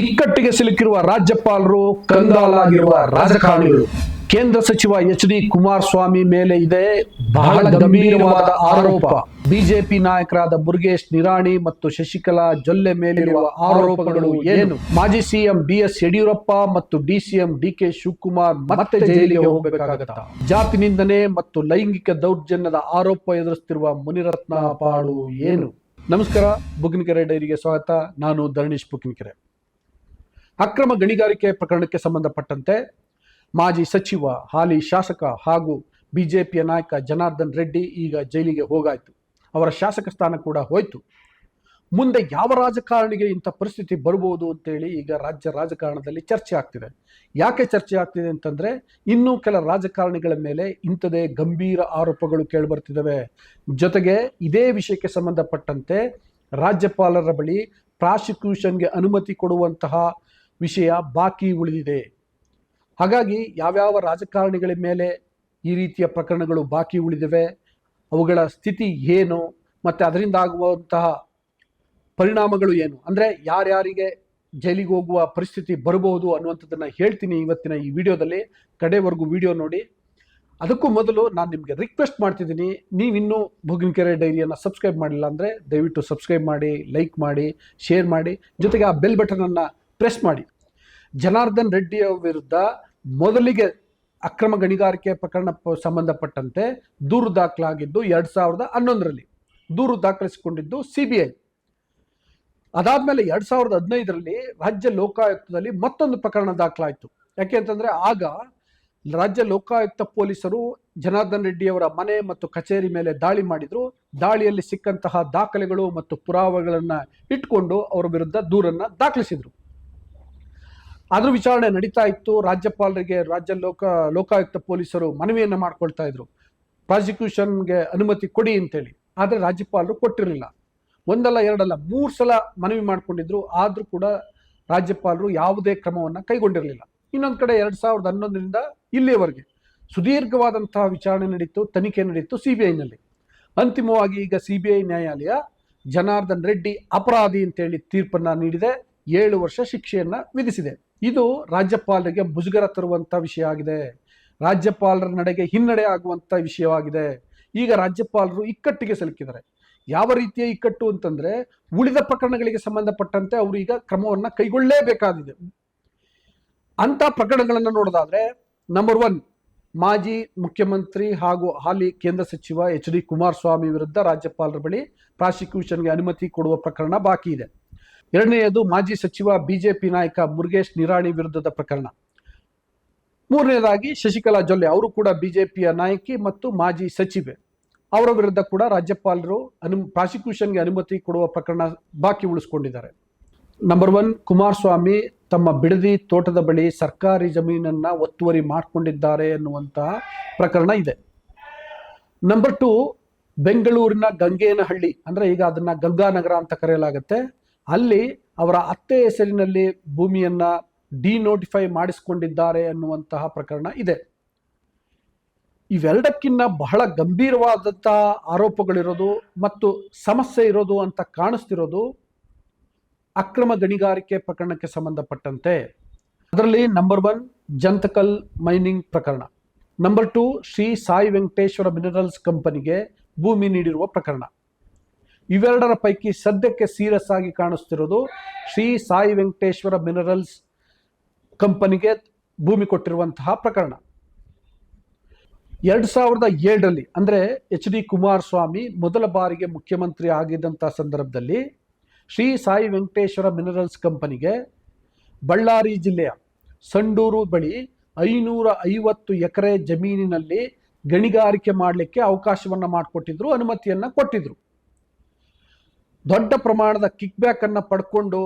ಇಕ್ಕಟ್ಟಿಗೆ ಸಿಲುಕಿರುವ ರಾಜ್ಯಪಾಲರು, ಕಂಗಾಲಾಗಿರುವ ರಾಜಕಾರಣಿಗಳು. ಕೇಂದ್ರ ಸಚಿವ ಎಚ್ ಡಿ ಕುಮಾರಸ್ವಾಮಿ ಮೇಲೆ ಇದೆ ಬಹಳ ಗಂಭೀರವಾದ ಆರೋಪ. ಬಿಜೆಪಿ ನಾಯಕರಾದ ಮುರುಗೇಶ್ ನಿರಾಣಿ ಮತ್ತು ಶಶಿಕಲಾ ಜೊಲ್ಲೆ ಮೇಲಿರುವ ಆರೋಪಗಳು ಏನು? ಮಾಜಿ ಸಿಎಂ ಬಿ ಎಸ್ ಯಡಿಯೂರಪ್ಪ ಮತ್ತು ಡಿಸಿಎಂ ಡಿ ಕೆ ಶಿವಕುಮಾರ್ ಮತ್ತೆ ಜೈಲಿಗೆ ಹೋಗಬೇಕಾಗತ್ತಾ? ಜಾತಿ ನಿಂದನೆ ಮತ್ತು ಲೈಂಗಿಕ ದೌರ್ಜನ್ಯದ ಆರೋಪ ಎದುರಿಸುತ್ತಿರುವ ಮುನಿರತ್ನ ಪಾಳು ಏನು? ನಮಸ್ಕಾರ, ಬುಗ್ನಿಕೆರೆ ಡೈರಿಗೆ ಸ್ವಾಗತ. ನಾನು ಧರಣೀಶ್ ಬುಗ್ನಿಕೆರೆ. ಅಕ್ರಮ ಗಣಿಗಾರಿಕೆ ಪ್ರಕರಣಕ್ಕೆ ಸಂಬಂಧಪಟ್ಟಂತೆ ಮಾಜಿ ಸಚಿವ, ಹಾಲಿ ಶಾಸಕ ಹಾಗೂ ಬಿಜೆಪಿಯ ನಾಯಕ ಜನಾರ್ದನ್ ರೆಡ್ಡಿ ಈಗ ಜೈಲಿಗೆ ಹೋಗಾಯ್ತು. ಅವರ ಶಾಸಕ ಸ್ಥಾನ ಕೂಡ ಹೋಯ್ತು. ಮುಂದೆ ಯಾವ ರಾಜಕಾರಣಿಗೆ ಇಂಥ ಪರಿಸ್ಥಿತಿ ಬರ್ಬೋದು ಅಂತೇಳಿ ಈಗ ರಾಜ್ಯ ರಾಜಕಾರಣದಲ್ಲಿ ಚರ್ಚೆ ಆಗ್ತಿದೆ. ಯಾಕೆ ಚರ್ಚೆ ಆಗ್ತಿದೆ ಅಂತಂದ್ರೆ ಇನ್ನೂ ಕೆಲ ರಾಜಕಾರಣಿಗಳ ಮೇಲೆ ಇಂಥದೇ ಗಂಭೀರ ಆರೋಪಗಳು ಕೇಳಿಬರ್ತಿದ್ದಾವೆ ಜೊತೆಗೆ ಇದೇ ವಿಷಯಕ್ಕೆ ಸಂಬಂಧಪಟ್ಟಂತೆ ರಾಜ್ಯಪಾಲರ ಬಳಿ ಪ್ರಾಸಿಕ್ಯೂಷನ್ಗೆ ಅನುಮತಿ ಕೊಡುವಂತಹ ವಿಷಯ ಬಾಕಿ ಉಳಿದಿದೆ. ಹಾಗಾಗಿ ಯಾವ್ಯಾವ ರಾಜಕಾರಣಿಗಳ ಮೇಲೆ ಈ ರೀತಿಯ ಪ್ರಕರಣಗಳು ಬಾಕಿ ಉಳಿದಿವೆ, ಅವುಗಳ ಸ್ಥಿತಿ ಏನು, ಮತ್ತು ಅದರಿಂದ ಆಗುವಂತಹ ಪರಿಣಾಮಗಳು ಏನು? ಅಂದರೆ ಯಾರ್ಯಾರಿಗೆ ಜೈಲಿಗೆ ಹೋಗುವ ಪರಿಸ್ಥಿತಿ ಬರಬಹುದು ಅನ್ನುವಂಥದ್ದನ್ನು ಹೇಳ್ತೀನಿ ಇವತ್ತಿನ ಈ ವಿಡಿಯೋದಲ್ಲಿ. ಕಡೆವರೆಗೂ ವಿಡಿಯೋ ನೋಡಿ. ಅದಕ್ಕೂ ಮೊದಲು ನಾನು ನಿಮಗೆ ರಿಕ್ವೆಸ್ಟ್ ಮಾಡ್ತಿದ್ದೀನಿ. ನೀವಿನ್ನೂ ಭುಗಿನಕೆರೆ ಡೈರಿಯನ್ನು ಸಬ್ಸ್ಕ್ರೈಬ್ ಮಾಡಿಲ್ಲ ಅಂದರೆ ದಯವಿಟ್ಟು ಸಬ್ಸ್ಕ್ರೈಬ್ ಮಾಡಿ ಲೈಕ್ ಮಾಡಿ ಶೇರ್ ಮಾಡಿ. ಜೊತೆಗೆ ಆ ಬೆಲ್ ಬಟನನ್ನು ಪ್ರೆಸ್ ಮಾಡಿ. ಜನಾರ್ದನ್ ರೆಡ್ಡಿ ವಿರುದ್ಧ ಮೊದಲಿಗೆ ಅಕ್ರಮ ಗಣಿಗಾರಿಕೆ ಪ್ರಕರಣ ಸಂಬಂಧಪಟ್ಟಂತೆ ದೂರು ದಾಖಲಾಗಿದ್ದು ಎರಡು ಸಾವಿರದ ಹನ್ನೊಂದರಲ್ಲಿ. ದೂರು ದಾಖಲಿಸಿಕೊಂಡಿದ್ದು ಸಿ ಬಿ ಐ. ಅದಾದ್ಮೇಲೆ ಎರಡು ಸಾವಿರದ ಹದಿನೈದರಲ್ಲಿ ರಾಜ್ಯ ಲೋಕಾಯುಕ್ತದಲ್ಲಿ ಮತ್ತೊಂದು ಪ್ರಕರಣ ದಾಖಲಾಯಿತು. ಯಾಕೆ ಅಂತಂದ್ರೆ ಆಗ ರಾಜ್ಯ ಲೋಕಾಯುಕ್ತ ಪೊಲೀಸರು ಜನಾರ್ದನ್ ರೆಡ್ಡಿಯವರ ಮನೆ ಮತ್ತು ಕಚೇರಿ ಮೇಲೆ ದಾಳಿ ಮಾಡಿದ್ರು. ದಾಳಿಯಲ್ಲಿ ಸಿಕ್ಕಂತಹ ದಾಖಲೆಗಳು ಮತ್ತು ಪುರಾವೆಗಳನ್ನು ಇಟ್ಕೊಂಡು ಅವರ ವಿರುದ್ಧ ದೂರನ್ನ ದಾಖಲಿಸಿದ್ರು. ಅದ್ರ ವಿಚಾರಣೆ ನಡೀತಾ ಇತ್ತು. ರಾಜ್ಯಪಾಲರಿಗೆ ರಾಜ್ಯ ಲೋಕ, ಲೋಕಾಯುಕ್ತ ಪೊಲೀಸರು ಮನವಿಯನ್ನು ಮಾಡ್ಕೊಳ್ತಾ ಇದ್ರು. ಪ್ರಾಸಿಕ್ಯೂಷನ್ಗೆ ಅನುಮತಿ ಕೊಡಿ ಅಂತೇಳಿ. ಆದರೆ ರಾಜ್ಯಪಾಲರು ಕೊಟ್ಟಿರಲಿಲ್ಲ. ಒಂದಲ್ಲ ಎರಡಲ್ಲ, ಮೂರು ಸಲ ಮನವಿ ಮಾಡ್ಕೊಂಡಿದ್ರು. ಆದ್ರೂ ಕೂಡ ರಾಜ್ಯಪಾಲರು ಯಾವುದೇ ಕ್ರಮವನ್ನ ಕೈಗೊಂಡಿರಲಿಲ್ಲ. ಇನ್ನೊಂದು ಕಡೆ ಎರಡು ಸಾವಿರದ ಹನ್ನೊಂದರಿಂದ ಇಲ್ಲಿಯವರೆಗೆ ಸುದೀರ್ಘವಾದಂತಹ ವಿಚಾರಣೆ ನಡೀತು, ತನಿಖೆ ನಡೀತು ಸಿ ಬಿ ಐನಲ್ಲಿ. ಅಂತಿಮವಾಗಿ ಈಗ ಸಿ ಬಿ ಐ ನ್ಯಾಯಾಲಯ ಜನಾರ್ದನ್ ರೆಡ್ಡಿ ಅಪರಾಧಿ ಅಂತೇಳಿ ತೀರ್ಪನ್ನ ನೀಡಿದೆ. ಏಳು ವರ್ಷ ಶಿಕ್ಷೆಯನ್ನ ವಿಧಿಸಿದೆ. ಇದು ರಾಜ್ಯಪಾಲರಿಗೆ ಮುಜುಗರ ತರುವಂಥ ವಿಷಯ ಆಗಿದೆ. ರಾಜ್ಯಪಾಲರ ನಡೆಗೆ ಹಿನ್ನಡೆ ಆಗುವಂತ ವಿಷಯವಾಗಿದೆ. ಈಗ ರಾಜ್ಯಪಾಲರು ಇಕ್ಕಟ್ಟಿಗೆ ಸಿಲುಕಿದ್ದಾರೆ. ಯಾವ ರೀತಿಯ ಇಕ್ಕಟ್ಟು ಅಂತಂದ್ರೆ ಉಳಿದ ಪ್ರಕರಣಗಳಿಗೆ ಸಂಬಂಧಪಟ್ಟಂತೆ ಅವರು ಈಗ ಕ್ರಮವನ್ನ ಕೈಗೊಳ್ಳಲೇಬೇಕಾಗಿದೆ ಅಂತ ಪ್ರಕರಣಗಳನ್ನು ನೋಡೋದಾದ್ರೆ ನಂಬರ್ ಒನ್ ಮಾಜಿ ಮುಖ್ಯಮಂತ್ರಿ ಹಾಗೂ ಹಾಲಿ ಕೇಂದ್ರ ಸಚಿವ ಎಚ್ ಡಿ ಕುಮಾರಸ್ವಾಮಿ ವಿರುದ್ಧ ರಾಜ್ಯಪಾಲರ ಬಳಿ ಪ್ರಾಸಿಕ್ಯೂಷನ್ಗೆ ಅನುಮತಿ ಕೊಡುವ ಪ್ರಕರಣ ಬಾಕಿ ಇದೆ. ಎರಡನೆಯದು ಮಾಜಿ ಸಚಿವ ಬಿಜೆಪಿ ನಾಯಕ ಮುರುಗೇಶ್ ನಿರಾಣಿ ವಿರುದ್ಧದ ಪ್ರಕರಣ. ಮೂರನೇದಾಗಿ ಶಶಿಕಲಾ ಜೊಲ್ಲೆ, ಅವರು ಕೂಡ ಬಿಜೆಪಿಯ ನಾಯಕಿ ಮತ್ತು ಮಾಜಿ ಸಚಿವೆ. ಅವರ ವಿರುದ್ಧ ಕೂಡ ರಾಜ್ಯಪಾಲರು ಅನು, ಪ್ರಾಸಿಕ್ಯೂಷನ್ಗೆ ಅನುಮತಿ ಕೊಡುವ ಪ್ರಕರಣ ಬಾಕಿ ಉಳಿಸ್ಕೊಂಡಿದ್ದಾರೆ. ನಂಬರ್ ಒನ್ ಕುಮಾರಸ್ವಾಮಿ ತಮ್ಮ ಬಿಡದಿ ತೋಟದ ಬಳಿ ಸರ್ಕಾರಿ ಜಮೀನನ್ನ ಒತ್ತುವರಿ ಮಾಡಿಕೊಂಡಿದ್ದಾರೆ ಎನ್ನುವಂತಹ ಪ್ರಕರಣ ಇದೆ. ನಂಬರ್ ಟು ಬೆಂಗಳೂರಿನ ಗಂಗೇನಹಳ್ಳಿ, ಅಂದ್ರೆ ಈಗ ಅದನ್ನ ಗಂಗಾನಗರ ಅಂತ ಕರೆಯಲಾಗುತ್ತೆ. ಅಲ್ಲಿ ಅವರ ಅತ್ತೆ ಹೆಸರಿನಲ್ಲಿ ಭೂಮಿಯನ್ನು ಡಿನೋಟಿಫೈ ಮಾಡಿಸಿಕೊಂಡಿದ್ದಾರೆ ಅನ್ನುವಂತಹ ಪ್ರಕರಣ ಇದೆ. ಇವೆರಡಕ್ಕಿನ್ನ ಬಹಳ ಗಂಭೀರವಾದಂತಹ ಆರೋಪಗಳಿರೋದು ಮತ್ತು ಸಮಸ್ಯೆ ಇರೋದು ಅಂತ ಕಾಣಿಸ್ತಿರೋದು ಅಕ್ರಮ ಗಣಿಗಾರಿಕೆ ಪ್ರಕರಣಕ್ಕೆ ಸಂಬಂಧಪಟ್ಟಂತೆ. ಅದರಲ್ಲಿ ನಂಬರ್ ಒನ್ ಜಂತಕಲ್ ಮೈನಿಂಗ್ ಪ್ರಕರಣ. Number two Shri Sai Venkateshwara minerals ಕಂಪನಿಗೆ ಭೂಮಿ ನೀಡಿರುವ ಪ್ರಕರಣ. ಇವೆರಡರ ಪೈಕಿ ಸದ್ಯಕ್ಕೆ ಸೀರಿಯಸ್ ಆಗಿ ಕಾಣಿಸ್ತಿರೋದು ಶ್ರೀ ಸಾಯಿ ವೆಂಕಟೇಶ್ವರ ಮಿನರಲ್ಸ್ ಕಂಪನಿಗೆ ಭೂಮಿ ಕೊಟ್ಟಿರುವಂತಹ ಪ್ರಕರಣ. ಎರಡು ಸಾವಿರದ ಏಳರಲ್ಲಿ, ಅಂದ್ರೆ ಎಚ್ ಡಿ ಕುಮಾರಸ್ವಾಮಿ ಮೊದಲ ಬಾರಿಗೆ ಮುಖ್ಯಮಂತ್ರಿ ಆಗಿದ್ದಂಥ ಸಂದರ್ಭದಲ್ಲಿ ಶ್ರೀ ಸಾಯಿ ವೆಂಕಟೇಶ್ವರ ಮಿನರಲ್ಸ್ ಕಂಪನಿಗೆ ಬಳ್ಳಾರಿ ಜಿಲ್ಲೆಯ ಸಂಡೂರು ಬಳಿ ಐನೂರ ಐವತ್ತು ಎಕರೆ ಜಮೀನಿನಲ್ಲಿ ಗಣಿಗಾರಿಕೆ ಮಾಡಲಿಕ್ಕೆ ಅವಕಾಶವನ್ನು ಮಾಡಿಕೊಟ್ಟಿದ್ರು, ಅನುಮತಿಯನ್ನ ಕೊಟ್ಟಿದ್ರು. ದೊಡ್ಡ ಪ್ರಮಾಣದ ಕಿಕ್ ಬ್ಯಾಕ್ ಅನ್ನ ಪಡ್ಕೊಂಡು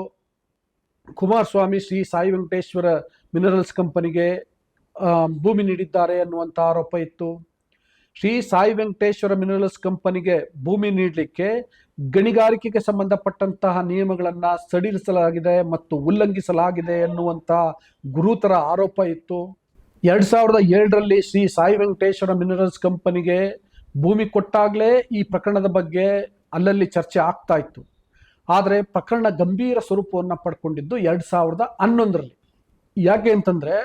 ಕುಮಾರಸ್ವಾಮಿ ಶ್ರೀ ಸಾಯಿ ವೆಂಕಟೇಶ್ವರ ಮಿನರಲ್ಸ್ ಕಂಪನಿಗೆ ಭೂಮಿ ನೀಡಿದ್ದಾರೆ ಅನ್ನುವಂಥ ಆರೋಪ ಇತ್ತು. ಶ್ರೀ ಸಾಯಿ ವೆಂಕಟೇಶ್ವರ ಮಿನರಲ್ಸ್ ಕಂಪನಿಗೆ ಭೂಮಿ ನೀಡಲಿಕ್ಕೆ ಗಣಿಗಾರಿಕೆಗೆ ಸಂಬಂಧಪಟ್ಟಂತಹ ನಿಯಮಗಳನ್ನು ಸಡಿಲಿಸಲಾಗಿದೆ ಮತ್ತು ಉಲ್ಲಂಘಿಸಲಾಗಿದೆ ಎನ್ನುವಂಥ ಗುರುತರ ಆರೋಪ ಇತ್ತು. ಎರಡು ಸಾವಿರದ ಏಳರಲ್ಲಿ ಶ್ರೀ ಸಾಯಿ ವೆಂಕಟೇಶ್ವರ ಮಿನರಲ್ಸ್ ಕಂಪನಿಗೆ ಭೂಮಿ ಕೊಟ್ಟಾಗಲೇ ಈ ಪ್ರಕರಣದ ಬಗ್ಗೆ ಅಲ್ಲಲ್ಲಿ ಚರ್ಚೆ ಆಗ್ತಾ ಇತ್ತು. ಆದರೆ ಪ್ರಕರಣ ಗಂಭೀರ ಸ್ವರೂಪವನ್ನು ಪಡ್ಕೊಂಡಿದ್ದು ಎರಡು ಸಾವಿರದ ಹನ್ನೊಂದರಲ್ಲಿ. ಯಾಕೆ ಅಂತಂದ್ರೆ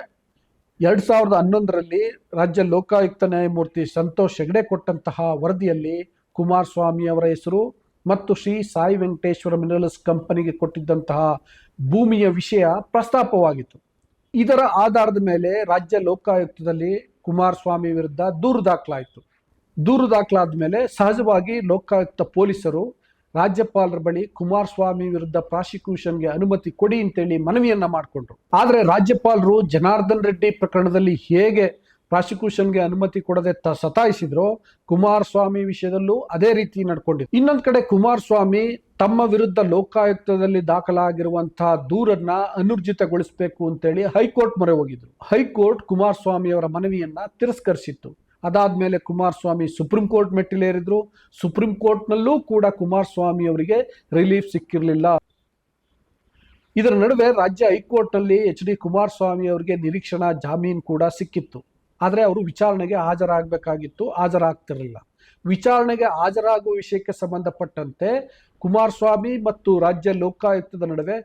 ಎರಡು ಸಾವಿರದ ಹನ್ನೊಂದರಲ್ಲಿ ರಾಜ್ಯ ಲೋಕಾಯುಕ್ತ ನ್ಯಾಯಮೂರ್ತಿ ಸಂತೋಷ್ ಹೆಗಡೆ ಕೊಟ್ಟಂತಹ ವರದಿಯಲ್ಲಿ ಕುಮಾರಸ್ವಾಮಿ ಅವರ ಹೆಸರು ಮತ್ತು ಶ್ರೀ ಸಾಯಿ ವೆಂಕಟೇಶ್ವರ ಮಿನರಲ್ಸ್ ಕಂಪನಿಗೆ ಕೊಟ್ಟಿದ್ದಂತಹ ಭೂಮಿಯ ವಿಷಯ ಪ್ರಸ್ತಾಪವಾಗಿತ್ತು. ಇದರ ಆಧಾರದ ಮೇಲೆ ರಾಜ್ಯ ಲೋಕಾಯುಕ್ತದಲ್ಲಿ ಕುಮಾರಸ್ವಾಮಿ ವಿರುದ್ಧ ದೂರು ದಾಖಲಾಯಿತು. ದೂರು ದಾಖಲಾದ ಮೇಲೆ ಸಹಜವಾಗಿ ಲೋಕಾಯುಕ್ತ ಪೊಲೀಸರು ರಾಜ್ಯಪಾಲರ ಬಳಿ ಕುಮಾರಸ್ವಾಮಿ ವಿರುದ್ಧ ಪ್ರಾಸಿಕ್ಯೂಷನ್ಗೆ ಅನುಮತಿ ಕೊಡಿ ಅಂತೇಳಿ ಮನವಿಯನ್ನ ಮಾಡಿಕೊಂಡ್ರು. ಆದರೆ ರಾಜ್ಯಪಾಲರು ಜನಾರ್ದನ್ ರೆಡ್ಡಿ ಪ್ರಕರಣದಲ್ಲಿ ಹೇಗೆ ಪ್ರಾಸಿಕ್ಯೂಷನ್ಗೆ ಅನುಮತಿ ಕೊಡದೆ ತ ಸತಾಯಿಸಿದ್ರು ಕುಮಾರಸ್ವಾಮಿ ವಿಷಯದಲ್ಲೂ ಅದೇ ರೀತಿ ನಡ್ಕೊಂಡಿದ್ರು ಇನ್ನೊಂದು ಕಡೆ ಕುಮಾರಸ್ವಾಮಿ ತಮ್ಮ ವಿರುದ್ಧ ಲೋಕಾಯುಕ್ತದಲ್ಲಿ ದಾಖಲಾಗಿರುವಂತಹ ದೂರನ್ನ ಅನುರ್ಜಿತಗೊಳಿಸಬೇಕು ಅಂತೇಳಿ ಹೈಕೋರ್ಟ್ ಮೊರೆ ಹೋಗಿದ್ರು. ಹೈಕೋರ್ಟ್ ಕುಮಾರಸ್ವಾಮಿ ಅವರ ಮನವಿಯನ್ನ ತಿರಸ್ಕರಿಸಿತ್ತು. ಅದಾದ್ಮೇಲೆ ಕುಮಾರಸ್ವಾಮಿ ಸುಪ್ರೀಂ ಕೋರ್ಟ್ ಮೆಟ್ಟಿಲೇರಿದ್ರು. ಸುಪ್ರೀಂ ಕೋರ್ಟ್ನಲ್ಲೂ ಕೂಡ ಕುಮಾರಸ್ವಾಮಿ ಅವರಿಗೆ ರಿಲೀಫ್ ಸಿಕ್ಕಿರಲಿಲ್ಲ. ಇದರ ನಡುವೆ ರಾಜ್ಯ ಹೈಕೋರ್ಟ್ ಅಲ್ಲಿ ಎಚ್ ಡಿ ಕುಮಾರಸ್ವಾಮಿ ಅವರಿಗೆ ನಿರೀಕ್ಷಣಾ ಜಾಮೀನು ಕೂಡ ಸಿಕ್ಕಿತ್ತು. ಆದರೆ ಅವರು ವಿಚಾರಣೆಗೆ ಹಾಜರಾಗಬೇಕಾಗಿತ್ತು, ಹಾಜರಾಗ್ತಿರಲಿಲ್ಲ. ವಿಚಾರಣೆಗೆ ಹಾಜರಾಗುವ ವಿಷಯಕ್ಕೆ ಸಂಬಂಧಪಟ್ಟಂತೆ ಕುಮಾರಸ್ವಾಮಿ ಮತ್ತು ರಾಜ್ಯ ಲೋಕಾಯುಕ್ತದ ನಡುವೆ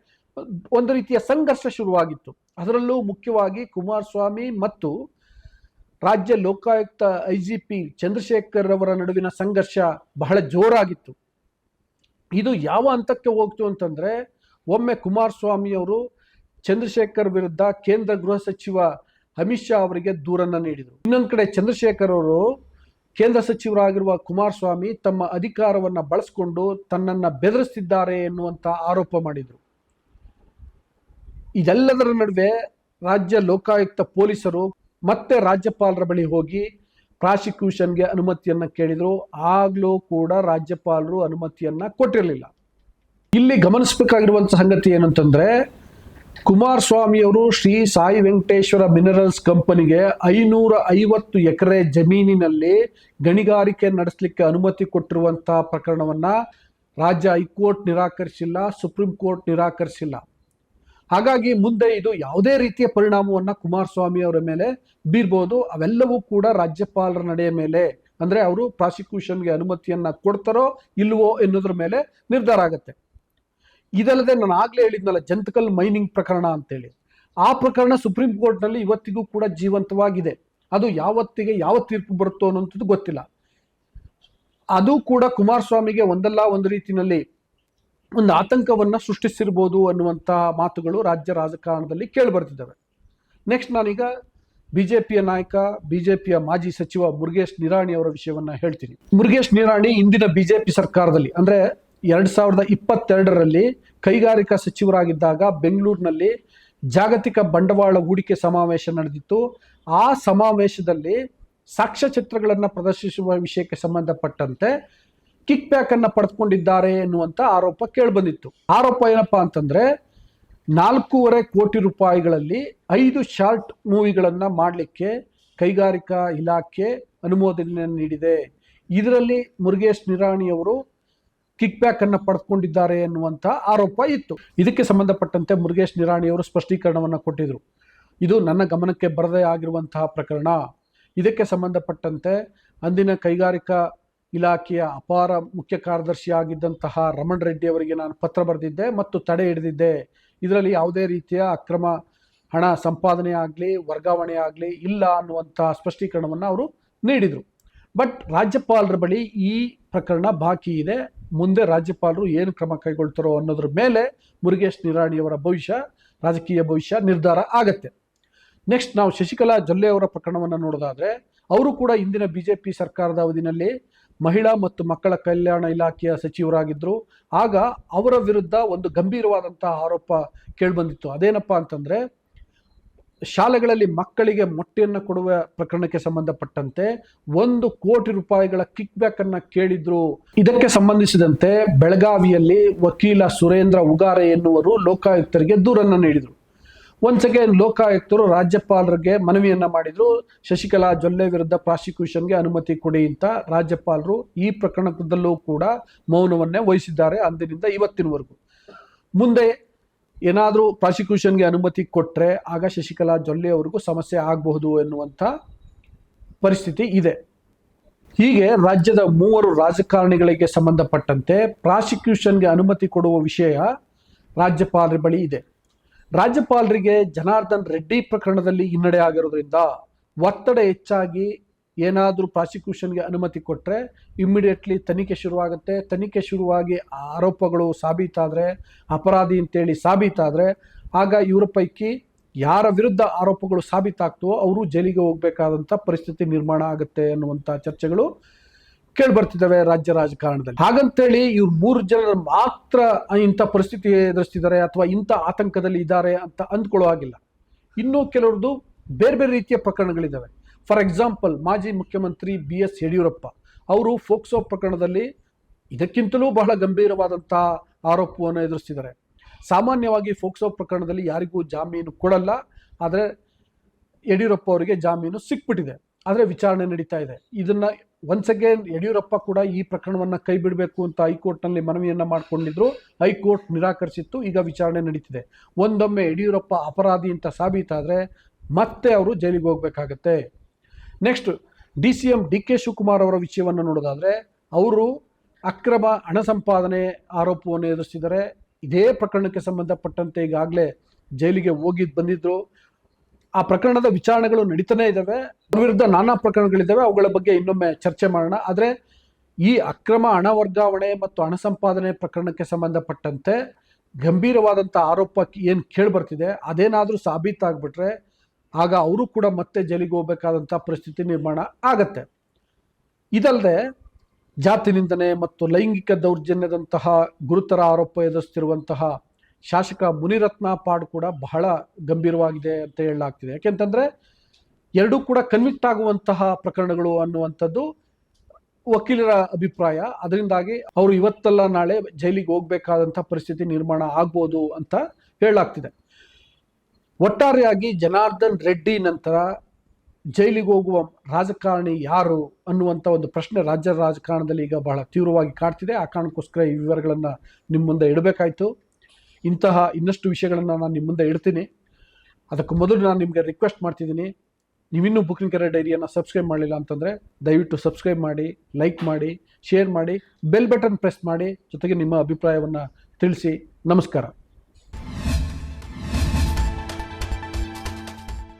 ಒಂದು ರೀತಿಯ ಸಂಘರ್ಷ ಶುರುವಾಗಿತ್ತು. ಅದರಲ್ಲೂ ಮುಖ್ಯವಾಗಿ ಕುಮಾರಸ್ವಾಮಿ ಮತ್ತು ರಾಜ್ಯ Lokayukta I G P Chandrashekhar ಅವರ ನಡುವಿನ ಸಂಘರ್ಷ ಬಹಳ ಜೋರಾಗಿತ್ತು. ಇದು ಯಾವ ಹಂತಕ್ಕೆ ಹೋಗ್ತು ಅಂತಂದ್ರೆ, ಒಮ್ಮೆ ಕುಮಾರಸ್ವಾಮಿ ಅವರು ಚಂದ್ರಶೇಖರ್ ವಿರುದ್ಧ ಕೇಂದ್ರ ಗೃಹ ಸಚಿವ ಅಮಿತ್ ಶಾ ಅವರಿಗೆ ದೂರನ್ನ ನೀಡಿದರು. ಇನ್ನೊಂದು ಕಡೆ ಚಂದ್ರಶೇಖರ್ ಅವರು ಕೇಂದ್ರ ಸಚಿವರಾಗಿರುವ ಕುಮಾರಸ್ವಾಮಿ ತಮ್ಮ ಅಧಿಕಾರವನ್ನ ಬಳಸಿಕೊಂಡು ತನ್ನನ್ನು ಬೆದರಿಸ್ತಿದ್ದಾರೆ ಎನ್ನುವಂತ ಆರೋಪ ಮಾಡಿದರು. ಇದೆಲ್ಲದರ ನಡುವೆ ರಾಜ್ಯ ಲೋಕಾಯುಕ್ತ ಪೊಲೀಸರು ಮತ್ತೆ ರಾಜ್ಯಪಾಲರ ಬಳಿ ಹೋಗಿ ಪ್ರಾಸಿಕ್ಯೂಷನ್ಗೆ ಅನುಮತಿಯನ್ನ ಕೇಳಿದ್ರು. ಆಗ್ಲೂ ಕೂಡ ರಾಜ್ಯಪಾಲರು ಅನುಮತಿಯನ್ನ ಕೊಟ್ಟಿರಲಿಲ್ಲ. ಇಲ್ಲಿ ಗಮನಿಸಬೇಕಾಗಿರುವಂತ ಸಂಗತಿ ಏನಂತಂದ್ರೆ ಕುಮಾರಸ್ವಾಮಿಯವರು ಶ್ರೀ ಸಾಯಿ ವೆಂಕಟೇಶ್ವರ ಮಿನರಲ್ಸ್ ಕಂಪನಿಗೆ ಐನೂರ ಐವತ್ತು ಎಕರೆ ಜಮೀನಿನಲ್ಲಿ ಗಣಿಗಾರಿಕೆ ನಡೆಸಲಿಕ್ಕೆ ಅನುಮತಿ ಕೊಟ್ಟಿರುವಂತಹ ಪ್ರಕರಣವನ್ನ ರಾಜ್ಯ ಹೈಕೋರ್ಟ್ ನಿರಾಕರಿಸಿಲ್ಲ, ಸುಪ್ರೀಂ ಕೋರ್ಟ್ ನಿರಾಕರಿಸಿಲ್ಲ. ಹಾಗಾಗಿ ಮುಂದೆ ಇದು ಯಾವುದೇ ರೀತಿಯ ಪರಿಣಾಮವನ್ನ ಕುಮಾರಸ್ವಾಮಿ ಅವರ ಮೇಲೆ ಬೀರ್ಬೋದು, ಅವೆಲ್ಲವೂ ಕೂಡ ರಾಜ್ಯಪಾಲರ ನಡೆಯ ಮೇಲೆ, ಅಂದ್ರೆ ಅವರು ಪ್ರಾಸಿಕ್ಯೂಷನ್ಗೆ ಅನುಮತಿಯನ್ನ ಕೊಡ್ತಾರೋ ಇಲ್ವೋ ಎನ್ನುವುದ್ರ ಮೇಲೆ ನಿರ್ಧಾರ ಆಗುತ್ತೆ. ಇದಲ್ಲದೆ ನಾನು ಆಗ್ಲೇ ಹೇಳಿದ್ನಲ್ಲ, ಜಂತಕಲ್ ಮೈನಿಂಗ್ ಪ್ರಕರಣ ಅಂತೇಳಿ. ಆ ಪ್ರಕರಣ ಸುಪ್ರೀಂ ಕೋರ್ಟ್ನಲ್ಲಿ ಇವತ್ತಿಗೂ ಕೂಡ ಜೀವಂತವಾಗಿದೆ. ಅದು ಯಾವತ್ತಿಗೆ ಯಾವ ತೀರ್ಪು ಬರುತ್ತೋ ಅನ್ನೋಂಥದ್ದು ಗೊತ್ತಿಲ್ಲ. ಅದು ಕೂಡ ಕುಮಾರಸ್ವಾಮಿಗೆ ಒಂದಲ್ಲ ಒಂದು ರೀತಿಯಲ್ಲಿ ಒಂದು ಆತಂಕವನ್ನು ಸೃಷ್ಟಿಸಿರ್ಬೋದು ಅನ್ನುವಂಥ ಮಾತುಗಳು ರಾಜ್ಯ ರಾಜಕಾರಣದಲ್ಲಿ ಕೇಳಿ ಬರ್ತಿದ್ದಾವೆ. ನೆಕ್ಸ್ಟ್ ನಾನೀಗ ಬಿ ಜೆ ಪಿಯ ನಾಯಕ ಬಿ ಜೆ ಪಿಯ ಮಾಜಿ ಸಚಿವ ಮುರುಗೇಶ್ ನಿರಾಣಿ ಅವರ ವಿಷಯವನ್ನ ಹೇಳ್ತೀನಿ. ಮುರುಗೇಶ್ ನಿರಾಣಿ ಇಂದಿನ ಬಿ ಜೆ ಪಿ ಸರ್ಕಾರದಲ್ಲಿ, ಅಂದ್ರೆ ಎರಡ್ ಸಾವಿರದ ಇಪ್ಪತ್ತೆರಡರಲ್ಲಿ ಕೈಗಾರಿಕಾ ಸಚಿವರಾಗಿದ್ದಾಗ ಬೆಂಗಳೂರಿನಲ್ಲಿ ಜಾಗತಿಕ ಬಂಡವಾಳ ಹೂಡಿಕೆ ಸಮಾವೇಶ ನಡೆದಿತ್ತು. ಆ ಸಮಾವೇಶದಲ್ಲಿ ಸಾಕ್ಷ್ಯಚಿತ್ರಗಳನ್ನು ಪ್ರದರ್ಶಿಸುವ ವಿಷಯಕ್ಕೆ ಸಂಬಂಧಪಟ್ಟಂತೆ ಕಿಕ್ ಬ್ಯಾಕ್ ಅನ್ನ ಪಡೆದುಕೊಂಡಿದ್ದಾರೆ ಎನ್ನುವಂತ ಆರೋಪ ಕೇಳಿಬಂದಿತ್ತು. ಆರೋಪ ಏನಪ್ಪಾ ಅಂತಂದ್ರೆ, ನಾಲ್ಕೂವರೆ ಕೋಟಿ ರೂಪಾಯಿಗಳಲ್ಲಿ ಐದು ಶಾರ್ಟ್ ಮೂವಿಗಳನ್ನ ಮಾಡಲಿಕ್ಕೆ ಕೈಗಾರಿಕಾ ಇಲಾಖೆ ಅನುಮೋದನೆಯನ್ನು ನೀಡಿದೆ. ಇದರಲ್ಲಿ ಮುರುಗೇಶ್ ನಿರಾಣಿ ಅವರು ಕಿಕ್ ಬ್ಯಾಕ್ ಅನ್ನ ಪಡೆದುಕೊಂಡಿದ್ದಾರೆ ಎನ್ನುವಂತ ಆರೋಪ ಇತ್ತು. ಇದಕ್ಕೆ ಸಂಬಂಧಪಟ್ಟಂತೆ ಮುರುಗೇಶ್ ನಿರಾಣಿ ಅವರು ಸ್ಪಷ್ಟೀಕರಣವನ್ನು ಕೊಟ್ಟಿದ್ರು. ಇದು ನನ್ನ ಗಮನಕ್ಕೆ ಬರದೇ ಆಗಿರುವಂತಹ ಪ್ರಕರಣ. ಇದಕ್ಕೆ ಸಂಬಂಧಪಟ್ಟಂತೆ ಅಂದಿನ ಕೈಗಾರಿಕಾ ಇಲಾಖೆಯ ಅಪಾರ ಮುಖ್ಯ ಕಾರ್ಯದರ್ಶಿ ಆಗಿದ್ದಂತಹ ರಮಣ್ ರೆಡ್ಡಿ ಅವರಿಗೆ ನಾನು ಪತ್ರ ಬರೆದಿದ್ದೆ ಮತ್ತು ತಡೆ ಹಿಡಿದಿದ್ದೆ. ಇದರಲ್ಲಿ ಯಾವುದೇ ರೀತಿಯ ಅಕ್ರಮ ಹಣ ಸಂಪಾದನೆ ಆಗಲಿ, ವರ್ಗಾವಣೆ ಆಗಲಿ ಇಲ್ಲ ಅನ್ನುವಂತಹ ಸ್ಪಷ್ಟೀಕರಣವನ್ನು ಅವರು ನೀಡಿದರು. ಬಟ್ ರಾಜ್ಯಪಾಲರ ಬಳಿ ಈ ಪ್ರಕರಣ ಬಾಕಿ ಇದೆ. ಮುಂದೆ ರಾಜ್ಯಪಾಲರು ಏನು ಕ್ರಮ ಕೈಗೊಳ್ತಾರೋ ಅನ್ನೋದ್ರ ಮೇಲೆ ಮುರುಗೇಶ್ ನಿರಾಣಿಯವರ ಭವಿಷ್ಯ, ರಾಜಕೀಯ ಭವಿಷ್ಯ ನಿರ್ಧಾರ ಆಗತ್ತೆ. ನೆಕ್ಸ್ಟ್ ನಾವು ಶಶಿಕಲಾ ಜೊಲ್ಲೆ ಅವರ ಪ್ರಕರಣವನ್ನು ನೋಡೋದಾದ್ರೆ, ಅವರು ಕೂಡ ಇಂದಿನ ಬಿಜೆಪಿ ಸರ್ಕಾರದ ಅವಧಿನಲ್ಲಿ ಮಹಿಳಾ ಮತ್ತು ಮಕ್ಕಳ ಕಲ್ಯಾಣ ಇಲಾಖೆಯ ಸಚಿವರಾಗಿದ್ದರು ಆಗ ಅವರ ವಿರುದ್ಧ ಒಂದು ಗಂಭೀರವಾದಂತಹ ಆರೋಪ ಕೇಳಿಬಂದಿತ್ತು. ಅದೇನಪ್ಪ ಅಂತಂದ್ರೆ, ಶಾಲೆಗಳಲ್ಲಿ ಮಕ್ಕಳಿಗೆ ಮೊಟ್ಟೆಯನ್ನು ಕೊಡುವ ಪ್ರಕರಣಕ್ಕೆ ಸಂಬಂಧಪಟ್ಟಂತೆ ಒಂದು ಕೋಟಿ ರೂಪಾಯಿಗಳ ಕಿಕ್ ಬ್ಯಾಕ್ ಅನ್ನ ಕೇಳಿದ್ರು. ಇದಕ್ಕೆ ಸಂಬಂಧಿಸಿದಂತೆ ಬೆಳಗಾವಿಯಲ್ಲಿ ವಕೀಲ ಸುರೇಂದ್ರ ಉಗಾರೆ ಎನ್ನುವರು ಲೋಕಾಯುಕ್ತರಿಗೆ ದೂರನ್ನು ನೀಡಿದರು. ಒನ್ಸ್ ಅಗೇನ್ ಲೋಕಾಯುಕ್ತರು ರಾಜ್ಯಪಾಲರಿಗೆ ಮನವಿಯನ್ನ ಮಾಡಿದ್ರು. ಶಶಿಕಲಾ ಜೊಲ್ಲೆ ವಿರುದ್ಧ ಪ್ರಾಸಿಕ್ಯೂಷನ್ಗೆ ಅನುಮತಿ ಕೊಡಿ ಅಂತ ರಾಜ್ಯಪಾಲರು ಈ ಪ್ರಕರಣದಲ್ಲೂ ಕೂಡ ಮೌನವನ್ನೇ ವಹಿಸಿದ್ದಾರೆ ಅಂದಿನಿಂದ ಇವತ್ತಿನವರೆಗೂ. ಮುಂದೆ ಏನಾದರೂ ಪ್ರಾಸಿಕ್ಯೂಷನ್ಗೆ ಅನುಮತಿ ಕೊಟ್ಟರೆ ಆಗ ಶಶಿಕಲಾ ಜೊಲ್ಲೆ ಅವರಿಗೂ ಸಮಸ್ಯೆ ಆಗಬಹುದು ಎನ್ನುವಂಥ ಪರಿಸ್ಥಿತಿ ಇದೆ. ಹೀಗೆ ರಾಜ್ಯದ ಮೂವರು ರಾಜಕಾರಣಿಗಳಿಗೆ ಸಂಬಂಧಪಟ್ಟಂತೆ ಪ್ರಾಸಿಕ್ಯೂಷನ್ಗೆ ಅನುಮತಿ ಕೊಡುವ ವಿಷಯ ರಾಜ್ಯಪಾಲರ ಬಳಿ ಇದೆ. ರಾಜ್ಯಪಾಲರಿಗೆ ಜನಾರ್ದನ್ ರೆಡ್ಡಿ ಪ್ರಕರಣದಲ್ಲಿ ಹಿನ್ನಡೆ ಆಗಿರೋದ್ರಿಂದ ಒತ್ತಡ ಹೆಚ್ಚಾಗಿ ಏನಾದರೂ ಪ್ರಾಸಿಕ್ಯೂಷನ್ಗೆ ಅನುಮತಿ ಕೊಟ್ಟರೆ ಇಮ್ಮಿಡಿಯೇಟ್ಲಿ ತನಿಖೆ ಶುರುವಾಗುತ್ತೆ. ತನಿಖೆ ಶುರುವಾಗಿ ಆರೋಪಗಳು ಸಾಬೀತಾದರೆ, ಅಪರಾಧಿ ಅಂತೇಳಿ ಸಾಬೀತಾದರೆ, ಆಗ ಇವರ ಪೈಕಿ ಯಾರ ವಿರುದ್ಧ ಆರೋಪಗಳು ಸಾಬೀತಾಗ್ತವೋ ಅವರು ಜೈಲಿಗೆ ಹೋಗಬೇಕಾದಂಥ ಪರಿಸ್ಥಿತಿ ನಿರ್ಮಾಣ ಆಗುತ್ತೆ ಅನ್ನುವಂಥ ಚರ್ಚೆಗಳು ಕೇಳ್ಬರ್ತಿದ್ದಾವೆ ರಾಜ್ಯ ರಾಜಕಾರಣದಲ್ಲಿ. ಹಾಗಂತೇಳಿ ಇವ್ರು ಮೂರು ಜನರು ಮಾತ್ರ ಇಂಥ ಪರಿಸ್ಥಿತಿ ಎದುರಿಸ್ತಿದ್ದಾರೆ ಅಥವಾ ಇಂಥ ಆತಂಕದಲ್ಲಿ ಇದ್ದಾರೆ ಅಂತ ಅಂದ್ಕೊಳ್ಳೋ ಆಗಿಲ್ಲ ಇನ್ನೂ ಕೆಲವ್ರದ್ದು ಬೇರೆ ಬೇರೆ ರೀತಿಯ ಪ್ರಕರಣಗಳಿದ್ದಾವೆ ಫಾರ್ ಎಕ್ಸಾಂಪಲ್ ಮಾಜಿ ಮುಖ್ಯಮಂತ್ರಿ ಬಿ ಎಸ್ ಯಡಿಯೂರಪ್ಪ ಅವರು ಫೋಕ್ಸೋ ಪ್ರಕರಣದಲ್ಲಿ ಇದಕ್ಕಿಂತಲೂ ಬಹಳ ಗಂಭೀರವಾದಂತಹ ಆರೋಪವನ್ನು ಎದುರಿಸ್ತಿದ್ದಾರೆ. ಸಾಮಾನ್ಯವಾಗಿ ಫೋಕ್ಸೋ ಪ್ರಕರಣದಲ್ಲಿ ಯಾರಿಗೂ ಜಾಮೀನು ಕೊಡಲ್ಲ, ಆದರೆ ಯಡಿಯೂರಪ್ಪ ಅವರಿಗೆ ಜಾಮೀನು ಸಿಕ್ಬಿಟ್ಟಿದೆ. ಆದರೆ ವಿಚಾರಣೆ ನಡೀತಾ ಇದೆ. ಇದನ್ನ ಒನ್ಸ್ ಅಗೇನ್ ಯಡಿಯೂರಪ್ಪ ಕೂಡ ಈ ಪ್ರಕರಣವನ್ನು ಕೈ ಬಿಡಬೇಕು ಅಂತ ಹೈಕೋರ್ಟ್ನಲ್ಲಿ ಮನವಿಯನ್ನ ಮಾಡಿಕೊಂಡಿದ್ರು. ಹೈಕೋರ್ಟ್ ನಿರಾಕರಿಸಿತ್ತು. ಈಗ ವಿಚಾರಣೆ ನಡೀತಿದೆ. ಒಂದೊಮ್ಮೆ ಯಡಿಯೂರಪ್ಪ ಅಪರಾಧಿ ಅಂತ ಸಾಬೀತಾದರೆ ಮತ್ತೆ ಅವರು ಜೈಲಿಗೆ ಹೋಗ್ಬೇಕಾಗತ್ತೆ. Next D C M D K Shivakumar ಅವರ ವಿಷಯವನ್ನು ನೋಡೋದಾದ್ರೆ ಅವರು ಅಕ್ರಮ ಹಣ ಸಂಪಾದನೆ ಆರೋಪವನ್ನು ಎದುರಿಸಿದರೆ ಇದೇ ಪ್ರಕರಣಕ್ಕೆ ಸಂಬಂಧಪಟ್ಟಂತೆ ಈಗಾಗಲೇ ಜೈಲಿಗೆ ಹೋಗಿದ್ದು ಬಂದಿದ್ರು. ಆ ಪ್ರಕರಣದ ವಿಚಾರಣೆಗಳು ನಡೀತಾನೆ ಇದ್ದಾವೆ ವಿರುದ್ಧ ನಾನಾ ಪ್ರಕರಣಗಳಿದ್ದಾವೆ ಅವುಗಳ ಬಗ್ಗೆ ಇನ್ನೊಮ್ಮೆ ಚರ್ಚೆ ಮಾಡೋಣ. ಆದರೆ ಈ ಅಕ್ರಮ ಹಣ ವರ್ಗಾವಣೆ ಮತ್ತು ಹಣ ಸಂಪಾದನೆ ಪ್ರಕರಣಕ್ಕೆ ಸಂಬಂಧಪಟ್ಟಂತೆ ಗಂಭೀರವಾದಂಥ ಆರೋಪ ಏನು ಕೇಳಿಬರ್ತಿದೆ, ಅದೇನಾದರೂ ಸಾಬೀತಾಗ್ಬಿಟ್ರೆ ಆಗ ಅವರು ಕೂಡ ಮತ್ತೆ ಜೈಲಿಗೆ ಹೋಗಬೇಕಾದಂಥ ಪರಿಸ್ಥಿತಿ ನಿರ್ಮಾಣ ಆಗತ್ತೆ. ಇದಲ್ಲದೆ ಜಾತಿ ನಿಂದನೆ ಮತ್ತು ಲೈಂಗಿಕ ದೌರ್ಜನ್ಯದಂತಹ ಗುರುತರ ಆರೋಪ ಎದುರಿಸ್ತಿರುವಂತಹ ಶಾಸಕ ಮುನಿರತ್ನ ಪಾಡ್ ಕೂಡ ಬಹಳ ಗಂಭೀರವಾಗಿದೆ ಅಂತ ಹೇಳಲಾಗ್ತಿದೆ. ಯಾಕೆಂತಂದ್ರೆ ಎರಡೂ ಕೂಡ ಕನ್ವಿಕ್ಟ್ ಆಗುವಂತಹ ಪ್ರಕರಣಗಳು ಅನ್ನುವಂಥದ್ದು ವಕೀಲರ ಅಭಿಪ್ರಾಯ. ಅದರಿಂದಾಗಿ ಅವರು ಇವತ್ತಲ್ಲ ನಾಳೆ ಜೈಲಿಗೆ ಹೋಗ್ಬೇಕಾದಂಥ ಪರಿಸ್ಥಿತಿ ನಿರ್ಮಾಣ ಆಗ್ಬೋದು ಅಂತ ಹೇಳಲಾಗ್ತಿದೆ. ಒಟ್ಟಾರೆಯಾಗಿ ಜನಾರ್ದನ್ ರೆಡ್ಡಿ ನಂತರ ಜೈಲಿಗೆ ಹೋಗುವ ರಾಜಕಾರಣಿ ಯಾರು ಅನ್ನುವಂಥ ಒಂದು ಪ್ರಶ್ನೆ ರಾಜ್ಯ ರಾಜಕಾರಣದಲ್ಲಿ ಈಗ ಬಹಳ ತೀವ್ರವಾಗಿ ಕಾಡ್ತಿದೆ. ಆ ಕಾರಣಕ್ಕೋಸ್ಕರ ಈ ವಿವರಗಳನ್ನು ನಿಮ್ಮ ಮುಂದೆ ಇಡಬೇಕಾಯಿತು. ಇಂತಹ ಇನ್ನಷ್ಟು ವಿಷಯಗಳನ್ನು ನಾನು ನಿಮ್ಮ ಮುಂದೆ ಇಡ್ತೀನಿ. ಅದಕ್ಕೂ ಮೊದಲು ನಾನು ನಿಮಗೆ ರಿಕ್ವೆಸ್ಟ್ ಮಾಡ್ತಿದ್ದೀನಿ. ನೀವಿನ್ನೂ ಬುಕಿಂಗ್ ಕೆರೆ ಡೈರಿಯನ್ನು ಸಬ್ಸ್ಕ್ರೈಬ್ ಮಾಡಲಿಲ್ಲ ಅಂತಂದರೆ ದಯವಿಟ್ಟು ಸಬ್ಸ್ಕ್ರೈಬ್ ಮಾಡಿ ಲೈಕ್ ಮಾಡಿ ಶೇರ್ ಮಾಡಿ ಬೆಲ್ ಬಟನ್ ಪ್ರೆಸ್ ಮಾಡಿ ಜೊತೆಗೆ ನಿಮ್ಮ ಅಭಿಪ್ರಾಯವನ್ನು ತಿಳಿಸಿ. ನಮಸ್ಕಾರ.